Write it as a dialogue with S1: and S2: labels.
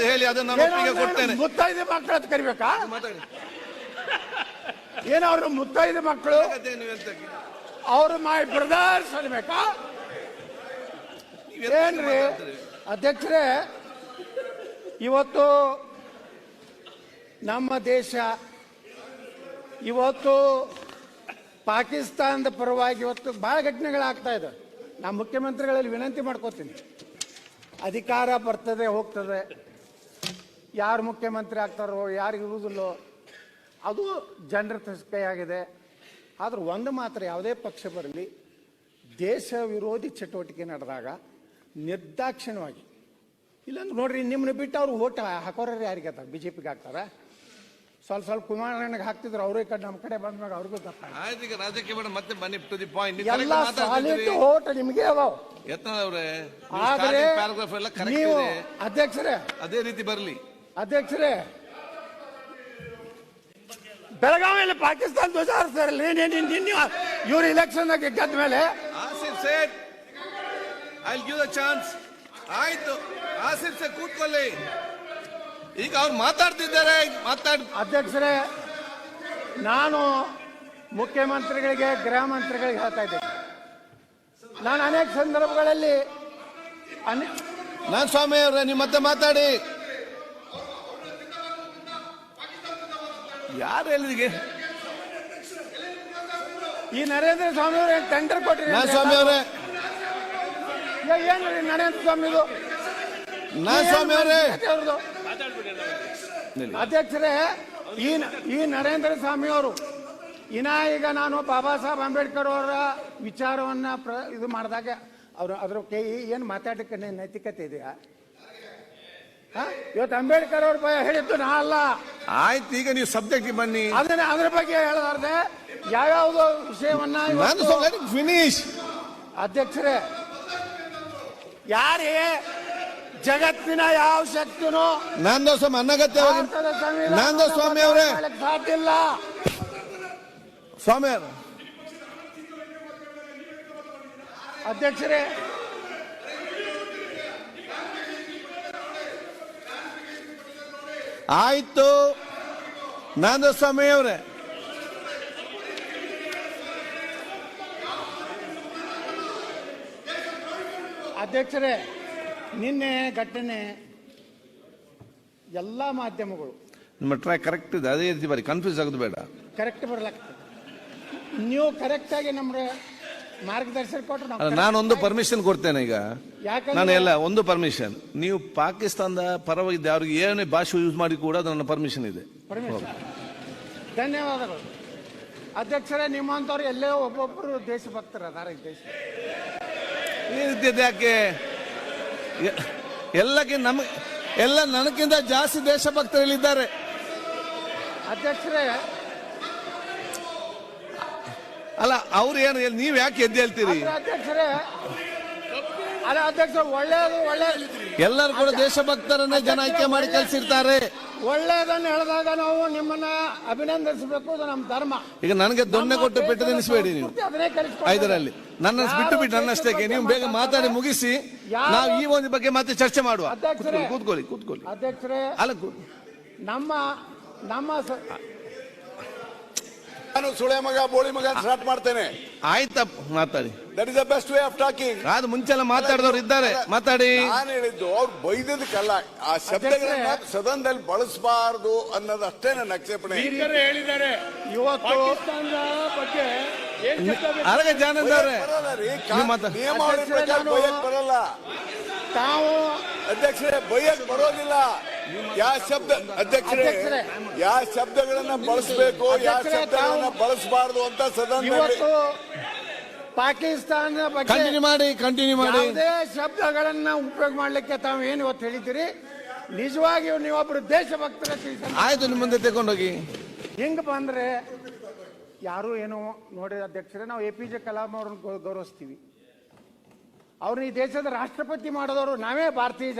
S1: ಅದು ಹೇಳಿ ಅದನ್ನ ನಾನು ಒಪ್ಪಿಗೆ ಕೊಡ್ತೇನೆ.
S2: ಮುತ್ತೈದೆ ಮಕ್ಕಳು ಅಂತ ಕರಿಬೇಕಾ?
S1: ಮಾತಾಡಿ.
S2: ಏನೋ ಅವ್ರ ಮುತ್ತೈದೆ ಮಕ್ಕಳು ಅವರು ಮೈ ಬ್ರದರ್ಸ್ ಅನ್ಬೇಕಾ? ಏನ್ರಿ ಅಧ್ಯಕ್ಷರೇ ಇವತ್ತು ನಮ್ಮ ದೇಶ ಇವತ್ತು ಪಾಕಿಸ್ತಾನದ ಪರವಾಗಿ ಇವತ್ತು ಬಹಳ ಘಟನೆಗಳಾಗ್ತಾ ಇದೆ. ನಾ ಮುಖ್ಯಮಂತ್ರಿಗಳಲ್ಲಿ ವಿನಂತಿ ಮಾಡ್ಕೋತೀನಿ. ಅಧಿಕಾರ ಬರ್ತದೆ ಹೋಗ್ತದೆ. ಯಾರು ಮುಖ್ಯಮಂತ್ರಿ ಆಗ್ತಾರೋ ಯಾರು ಇರುವುದಿಲ್ಲೋ ಅದು ಜನರ ಕೈಯಾಗಿದೆ ಆದ್ರೆ ಒಂದು ಮಾತ್ರ ಯಾವುದೇ ಪಕ್ಷ ಬರಲಿ ದೇಶ ವಿರೋಧಿ ಚಟುವಟಿಕೆ ನಡೆದಾಗ ನಿರ್ದಾಕ್ಷಿಣ್ಯವಾಗಿ ಇಲ್ಲಾಂದ್ರೆ ನೋಡ್ರಿ ನಿಮ್ಮನ್ನ ಬಿಟ್ಟು ಅವ್ರು ಓಟ್ ಹಾಕೋರ ಯಾರಿಗೆ ಆಗ್ತಾರೆ ಬಿ ಜೆ ಪಿಗೆ ಹಾಕ್ತಾರ? ಸ್ವಲ್ಪ ಸ್ವಲ್ಪ ಕುಮಾರಣ್ಣಗೆ ಹಾಕ್ತಿದ್ರು ಅವರೇ ಕಡೆ ನಮ್ಮ ಕಡೆ ಬಂದ್ಮ್ಯಾಗ ಅವ್ರಿಗೂ ತಪ್ಪ
S1: ಆಯ್ತು ಈಗ ರಾಜಕೀಯ ಬೇಡ ಮತ್ತೆ ಬನ್ನಿ ಟು ದಿ ಪಾಯಿಂಟ್
S2: ಎಲ್ಲ ಸಾಲಿಡ್ ಓಟ್ ನಿಮಗೆ ಅದಾವ. ಆದ್ರೆ
S1: ಪ್ಯಾರಾಗ್ರಾಫ್ ಎಲ್ಲ ಕರೆಕ್ಟ್
S2: ನೀವು ಅಧ್ಯಕ್ಷರೇ
S1: ಅದೇ ರೀತಿ ಬರಲಿ.
S2: ಅಧ್ಯಕ್ಷರೇ ಬೆಳಗಾವಿಯಲ್ಲಿ ಪಾಕಿಸ್ತಾನ ಧ್ವಜ ಹಾರಿಸ್ತಾರಲ್ಲ ಇವರು ಇಲೆಕ್ಷನ್ ಗೆದ್ದ ಮೇಲೆ
S1: Asif Sait I give the chance ಆಯ್ತು ಆಸಿಫ್ ಸೇ ಕೂತ್ಕೊಳ್ಳಿ. ಈಗ ಅವ್ರು ಮಾತಾಡ್ತಿದ್ದಾರೆ ಮಾತಾಡ್
S2: ಅಧ್ಯಕ್ಷರೇ ನಾನು ಮುಖ್ಯಮಂತ್ರಿಗಳಿಗೆ ಗೃಹ ಮಂತ್ರಿಗಳಿಗೆ ಹೇಳ್ತಾ ಇದ್ದೇನೆ. ನಾನು ಅನೇಕ ಸಂದರ್ಭಗಳಲ್ಲಿ
S1: ನಾನು ಸ್ವಾಮಿ ಅವರೇ ನೀವು ಮತ್ತೆ ಮಾತಾಡಿ. ಯಾರು ಹೇಳಿದಿಗೆ
S2: ಈ ನರೇಂದ್ರ ಸ್ವಾಮಿ ಅವರು ಟೆಂಡರ್ ಕೊಟ್ಟಿರಿ
S1: ನಾ ಸ್ವಾಮಿ ಅವರೇ
S2: ಏನ್ರಿ ನರೇಂದ್ರ ಸ್ವಾಮಿದು?
S1: ನಾ ಸ್ವಾಮಿ ಅವರೇ
S2: ಅವ್ರದ್ದು? ಅಧ್ಯಕ್ಷರೇ ಈ ಈ ನರೇಂದ್ರ ಸ್ವಾಮಿ ಅವರು ಇನ್ನ ಈಗ ನಾನು ಬಾಬಾ ಸಾಹೇಬ್ ಅಂಬೇಡ್ಕರ್ ಅವರ ವಿಚಾರವನ್ನ ಪ್ರ ಇದು ಮಾಡಿದಾಗ ಅವರು ಅದ್ರ ಕೈ ಏನು ಮಾತಾಡಕ್ಕೆ ನೈತಿಕತೆ ಇದೆಯಾ? ಹ? ಇವತ್ತು ಅಂಬೇಡ್ಕರ್ ಅವ್ರ ಭಯ ಹೇಳಿದ್ದು ನಾ ಅಲ್ಲ.
S1: ಆಯ್ತು ಈಗ ನೀವು ಸಬ್ಜೆಕ್ಟ್ ಬನ್ನಿ.
S2: ಅದನ್ನ ಅದ್ರ ಬಗ್ಗೆ ಹೇಳಲಾರ್ದೆ ಯಾವ್ಯಾವುದೋ ವಿಷಯವನ್ನ
S1: ನಾನು
S2: ಇವತ್ತು
S1: ಫಿನಿಶ್
S2: ಅಧ್ಯಕ್ಷರೇ ಯಾರೇ ಜಗತ್ತಿನ ಯಾವ ಶಕ್ತಿನೂ
S1: ನಂದು ಸ್ವಾಮಿ ಅನಗತ್ಯವಾಗಿ
S2: ಭಾರತದ ಸಂವಿಧಾನವನ್ನು
S1: ನಂದು ಸ್ವಾಮಿ ಅವರೇ.
S2: ಬದಲಾವಣೆ ಸಾಧ್ಯ ಇಲ್ಲ
S1: ಸ್ವಾಮಿ ಅವ್ರೆ.
S2: ಅಧ್ಯಕ್ಷರೇ
S1: ಆಯ್ತು. ನಂದು ಸ್ವಾಮಿ ಅವರೇ.
S2: ಅಧ್ಯಕ್ಷರೇ ನಿನ್ನೆ ಘಟನೆ ಎಲ್ಲ ಮಾಧ್ಯಮಗಳು.
S1: ನಿಮ್ಮ ಟ್ರೈ ಕರೆಕ್ಟ್ ಇದೆ ಅದೇ ರೀತಿ ಬರೀ ಕನ್ಫ್ಯೂಸ್ ಆಗೋದು ಬೇಡ.
S2: ಕರೆಕ್ಟ್ ಬರ್ಲಾಗ್ತದೆ. ನೀವು ಕರೆಕ್ಟಾಗಿ ನಮ್ಮ ಮಾರ್ಗದರ್ಶನ ಕೊಟ್ಟರು
S1: ನಾನೊಂದು ಪರ್ಮಿಷನ್ ಕೊಡ್ತೇನೆ ಈಗ. ನಾನು ಎಲ್ಲ ಒಂದು ಪರ್ಮಿಷನ್ ನೀವು ಪಾಕಿಸ್ತಾನದ ಪರವಾಗಿದ್ದ ಅವ್ರಿಗೆ ಏನೇ ಭಾಷೆ ಯೂಸ್ ಮಾಡಿ ಕೂಡ ನನ್ನ ಪರ್ಮಿಷನ್ ಇದೆ.
S2: ಧನ್ಯವಾದಗಳು. ಅಧ್ಯಕ್ಷರೇ ನಿಮ್ಮಂಥವ್ರು ಎಲ್ಲೇ ಒಬ್ಬೊಬ್ಬರು ದೇಶಭಕ್ತರು ಅದಾರ ಈ ದೇಶ.
S1: ಈ ರೀತಿ ಯಾಕೆ? ಎಲ್ಲಕ್ಕೆ ನಮ್ ಎಲ್ಲ ನನಗಿಂತ ಜಾಸ್ತಿ ದೇಶಭಕ್ತರಲ್ಲಿದ್ದಾರೆ
S2: ಅಧ್ಯಕ್ಷರೇ
S1: ಅಲ್ಲ ಅವ್ರು ಏನು ನೀವು ಯಾಕೆ ಎದ್ದು ಹೇಳ್ತೀರಿ?
S2: ಅಧ್ಯಕ್ಷರೇ ಅಲ್ಲ ಒಳ್ಳೇದು ಒಳ್ಳೇದು
S1: ಎಲ್ಲರೂ ಕೂಡ ದೇಶಭಕ್ತರನ್ನ ಜನ ಆಯ್ಕೆ ಮಾಡಿ ಕಳಿಸಿರ್ತಾರೆ.
S2: ಒಳ್ಳೇದನ್ನು ಹೇಳಿದಾಗ ನಾವು ನಿಮ್ಮನ್ನ ಅಭಿನಂದಿಸಬೇಕು ಅದು ನಮ್ಮ ಧರ್ಮ.
S1: ಈಗ ನನಗೆ ದೊಣ್ಣೆ ಕೊಟ್ಟು ಪೆಟ್ಟು ತಿನ್ನಿಸಬೇಡಿ ನೀವು.
S2: ಅದನ್ನೇ.
S1: ಐದರಲ್ಲಿ. ನನ್ನ ಬಿಟ್ಟು ಬಿಟ್ಟು ನನ್ನಷ್ಟಕ್ಕೆ ನೀವು ಬೇಗ ಮಾತಾಡಿ ಮುಗಿಸಿ. ನಾವು ಈ ಒಂದು ಬಗ್ಗೆ ಮತ್ತೆ ಚರ್ಚೆ ಮಾಡುವ.
S2: ಅಧ್ಯಕ್ಷರೇ.
S1: ಕೂತ್ಕೊಳ್ಳಿ ಕೂತ್ಕೊಳ್ಳಿ
S2: ಅಧ್ಯಕ್ಷರೇ
S1: ಅಲ್ಲ ಕೂ-
S2: ನಮ್ಮ ನಮ್ಮ ಸ-
S3: ನಾನು ಸುಳೆ ಮಗ ಬೋಳಿ ಮಗ ಸ್ಟಾರ್ಟ್ ಮಾಡ್ತೇನೆ.
S1: ಆಯ್ತಪ್ಪ ಮಾತಾಡಿ.
S3: That is the best way of talking
S1: ಅದು ಮುಂಚೆಲ್ಲ ಮಾತಾಡಿದವರು ಇದ್ದಾರೆ. ಮಾತಾಡಿ.
S3: ನಾನು ಹೇಳಿದ್ದು ಅವ್ರು ಬೈದದಕ್ಕಲ್ಲ ಆ ಶಬ್ದಗಳನ್ನ. ಸದನದಲ್ಲಿ ಬಳಸಬಾರದು ಅನ್ನೋದಷ್ಟೇ ನನ್ನ ಆಕ್ಷೇಪಣೆ
S2: ಹೇಳಿದ್ದಾರೆ. ಇವತ್ತು ಬಗ್ಗೆ
S1: ಅರಗ ಜಾನಂದ ಅವ್ರೆ.
S3: ಬರಲ್ಲ ರೀ
S1: ನೀವು ಮಾತಾಡಿ.
S3: ನಿಯಮಾವಳಿ ಪ್ರಕಾರ ಬೈಯಕ್ ಬರಲ್ಲ.
S2: ತಾವು
S3: ಅಧ್ಯಕ್ಷರೇ ಬೈಯಕ್ ಬರೋದಿಲ್ಲ. ಯಾವ ಶಬ್ದ ಅಧ್ಯಕ್ಷರೇ. ಯಾವ ಶಬ್ದಗಳನ್ನ ಬಳಸಬೇಕು ಯಾವ ಶಬ್ದಗಳನ್ನ ಬಳಸಬಾರದು ಅಂತ ಸದನ
S2: ಇವತ್ತು ಪಾಕಿಸ್ತಾನದ ಬಗ್ಗೆ
S1: ಕಂಟಿನ್ಯೂ ಮಾಡಿ ಕಂಟಿನ್ಯೂ ಮಾಡಿ.
S2: ಯಾವುದೇ ಶಬ್ದಗಳನ್ನ ಉಪಯೋಗ ಮಾಡ್ಲಿಕ್ಕೆ ತಾವು ಏನು ಇವತ್ತು ಹೇಳಿದ್ದೀರಿ? ನಿಜವಾಗಿಯೂ ನೀವೊಬ್ರು ದೇಶಭಕ್ತರ ತಿಳಿಸ
S1: ಆಯ್ತು ನಿಮ್ಮ ಮುಂದೆ ತಗೊಂಡೋಗಿ
S2: ಹೆಂಗ ಬಂದ್ರೆ ಯಾರು ಏನು ನೋಡಿ ಅಧ್ಯಕ್ಷರೇ ನಾವು ಎ ಪಿ ಜೆ ಕಲಾಂ ಅವ್ರನ್ನ ಗೌರವಿಸ್ತೀವಿ. ಅವ್ರನ್ನ ಈ ದೇಶದ ರಾಷ್ಟ್ರಪತಿ ಮಾಡಿದವರು ನಾವೇ ಭಾರತೀಯ